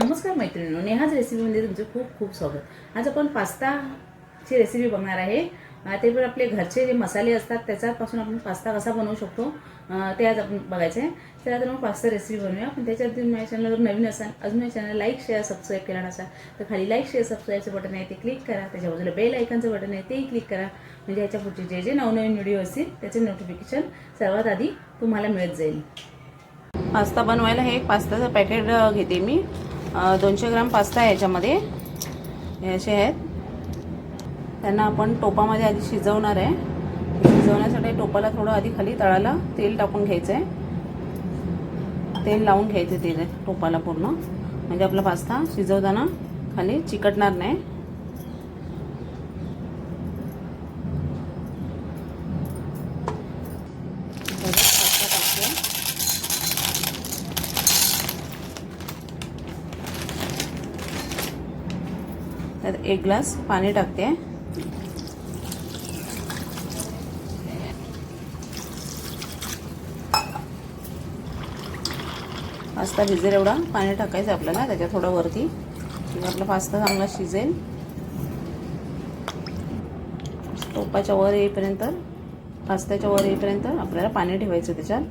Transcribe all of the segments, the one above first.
नमस्कार मैत्रिणींनो नेहाच रेसिपीमध्ये तुमचं खूप खूप स्वागत. आज आपण पास्ताची रेसिपी बघणार आहे. ते पण आपले घरचे जे मसाले असतात त्याच्यापासून आपण पास्ता कसा बनवू शकतो ते आज आपण बघायचं आहे तर आता मग पास्ता रेसिपी बनवूया. पण त्याच्यात तुम्ही माझ्या चॅनलवर नवीन असाल अजून माझ्या चॅनल लाईक शेअर सबस्क्राईब केला नसाल तर खाली लाईक शेअर सबस्क्राईबचं बटन आहे ते क्लिक करा. त्याच्या बाजूला बेल आयकनचं बटन आहे तेही क्लिक करा. म्हणजे ह्याच्या पुढचे जे जे नवनवीन व्हिडिओ असतील त्याचे नोटिफिकेशन सर्वात आधी तुम्हाला मिळत जाईल. पास्ता बनवायला हे एक पास्ताचं पॅकेट घेते मी. दोनशे ग्राम पास्ता आहे याच्यामध्ये. हे असे आहेत. त्यांना आपण टोपामध्ये आधी शिजवणार आहे. शिजवण्यासाठी टोपाला थोडं आधी खाली तळाला तेल टाकून घ्यायचं आहे तेल लावून घ्यायचं तेल टोपाला पूर्ण. म्हणजे आपला पास्ता शिजवताना खाली चिकटणार नाही. त्यात एक ग्लास पाणी टाकते. पास्ता भिजेल एवढा. पाणी टाकायचं आपल्याला. त्याच्या थोडं वरती. आपला पास्ता चांगला शिजेल. टोपाच्या वर येईपर्यंत पास्त्याच्या वर येईपर्यंत आपल्याला पाणी ठेवायचं त्याच्यात.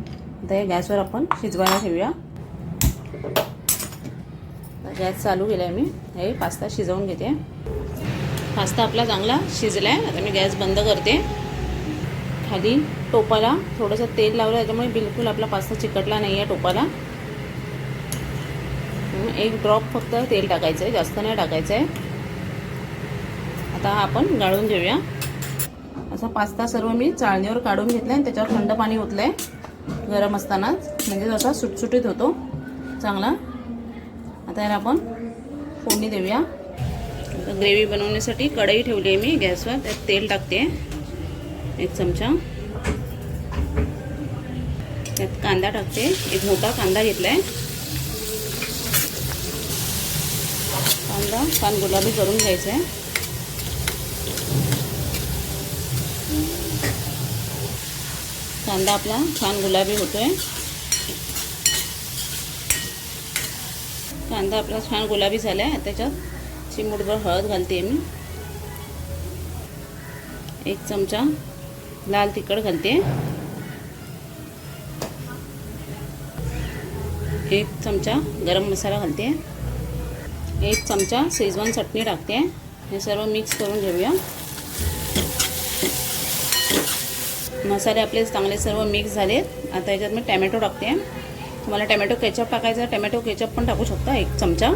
आता हे गॅसवर आपण शिजवायला ठेवूया. गॅस चालू केला आहे मी. हे पास्ता शिजवून घेते. पास्ता आपला चांगला शिजला आहे आता मी गॅस बंद करते. खाली टोपाला थोडंसं तेल लावलं त्याच्यामुळे बिलकुल आपला पास्ता चिकटला नाही आहे टोपाला एक ड्रॉप फक्त तेल टाकायचं आहे जास्त नाही टाकायचं आहे आता हा आपण गाळून घेऊया. असा पास्ता सर्व मी चाळणीवर काढून घेतला आणि त्याच्यावर थंड पाणी ओतलं आहे गरम असतानाच म्हणजे जसा सुटसुटीत होतो चांगला. आता याला आपण फोडणी देऊया. ग्रेव्ही बनवण्यासाठी कढई ठेवली आहे मी गॅसवर त्यात तेल टाकते. एक चमचा. त्यात कांदा टाकते. एक मोठा कांदा घेतला आहे कांदा छान गुलाबी करून घ्यायचा आहे. कांदा आपला छान गुलाबी होतोय. कांदा आपला छान गुलाबी झाला आहे त्याच्यात चिमूटभर हळद घालते मी. एक चमचा लाल तिखट घालते. एक चमचा गरम मसाला घालते. एक चमचा शेजवान चटणी टाकते. हे सर्व मिक्स करून घेऊया. मसाले आपले चांगले सर्व मिक्स झालेत. आता याच्यात मी टॅमॅटो टाकते. तुम्हाला टॅमॅटो केचप टाकायचा टॅमॅटो केचप पण टाकू शकता. एक चमचा.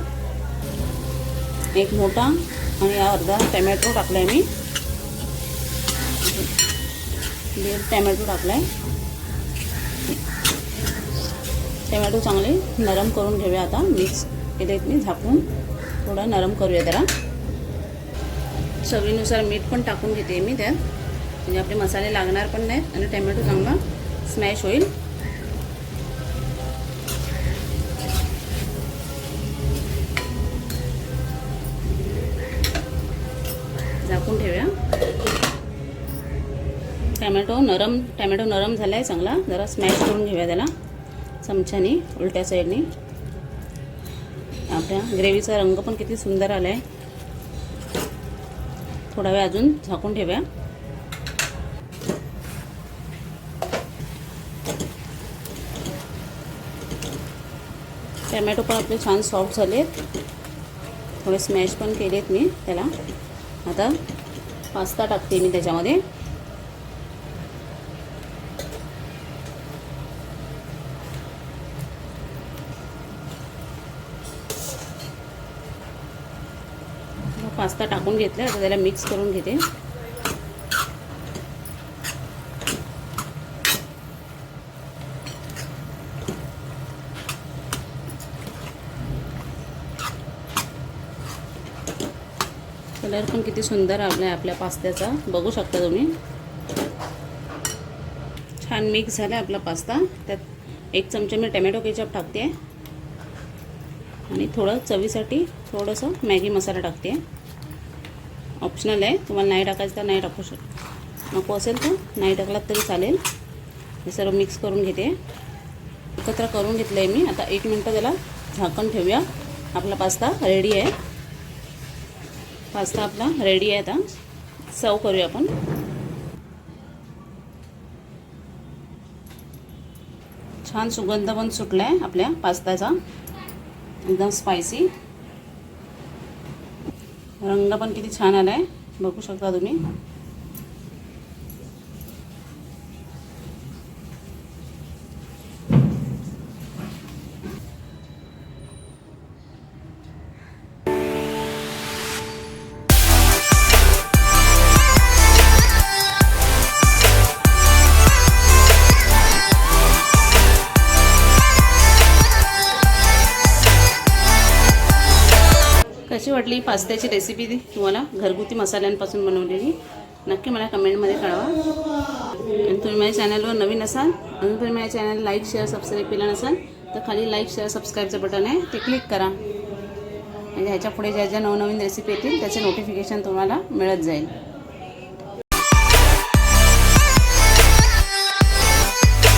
एक मोठा आणि अर्धा टॅमॅटो टाकला आहे मी. दीड टॅमॅटो टाकला आहे टॅमॅटो चांगले नरम करून घेऊया आता. मिक्स केले मी झाकून. थोडं नरम करूया त्याला चवीनुसार मीठ पण टाकून घेते मी त्यात. म्हणजे आपले मसाले लागणार पण नाहीत आणि टॅमॅटो चांगला स्मॅश होईल. झाकून ठेवूया. टॅमॅटो नरम टॅमॅटो नरम झाला आहे चांगला. जरा स्मॅश करून घेऊया त्याला चमच्याने उलट्या साईडने आपल्या ग्रेव्हीचा रंग पण किती सुंदर आला आहे थोडा वेळ अजून झाकून ठेवूया. टॅमॅटो पण आपले छान सॉफ्ट झाले थोडे स्मॅश पण केलेत मी त्याला. आता पास्ता टाकते मी त्याच्यामध्ये. पास्ता टाकून घेतला आता त्याला मिक्स करून घेते. कलर पण किती सुंदर आला आहे आपल्या पास्त्याचा. बघू शकता तुम्ही. छान मिक्स झाला आपला पास्ता. त्यात एक चमचा मी टमॅटो केचप टाकते. आणि थोडं चवीसाठी थोडंसं मॅगी मसाला टाकते. ऑप्शनल आहे. तुम्हाला नाही टाकायचं तर नाही टाकू शक नको असेल तर नाही टाकलात तरी चालेल. हे सर्व मिक्स करून घेते. एकत्र करून घेतलं आहे मी. आता एक मिनटं त्याला झाकण ठेवूया. आपला पास्ता रेडी आहे. पास्ता आपला रेडी आहे आता. सर्व करूया आपण. छान सुगंध पण सुटला आहे आपल्या पास्त्याचा एकदम स्पायसी रंग पण किती छान आला आहे बघू शकता तुम्ही. कशी वाटली पास्त्याची रेसिपी ती? तुम्हाला घरगुती मसाल्यांपासून बनवलेली. नक्की मला कमेंटमध्ये कळवा. आणि तुम्ही माझ्या चॅनलवर नवीन असाल अजून तुम्ही माझ्या चॅनल लाईक शेअर सबस्क्राईब केलं नसाल तर खाली लाईक शेअर सबस्क्राईबचं बटन आहे. ते क्लिक करा. म्हणजे ह्याच्या पुढे ज्या ज्या नवनवीन रेसिपी येतील त्याचे नोटिफिकेशन तुम्हाला मिळत जाईल.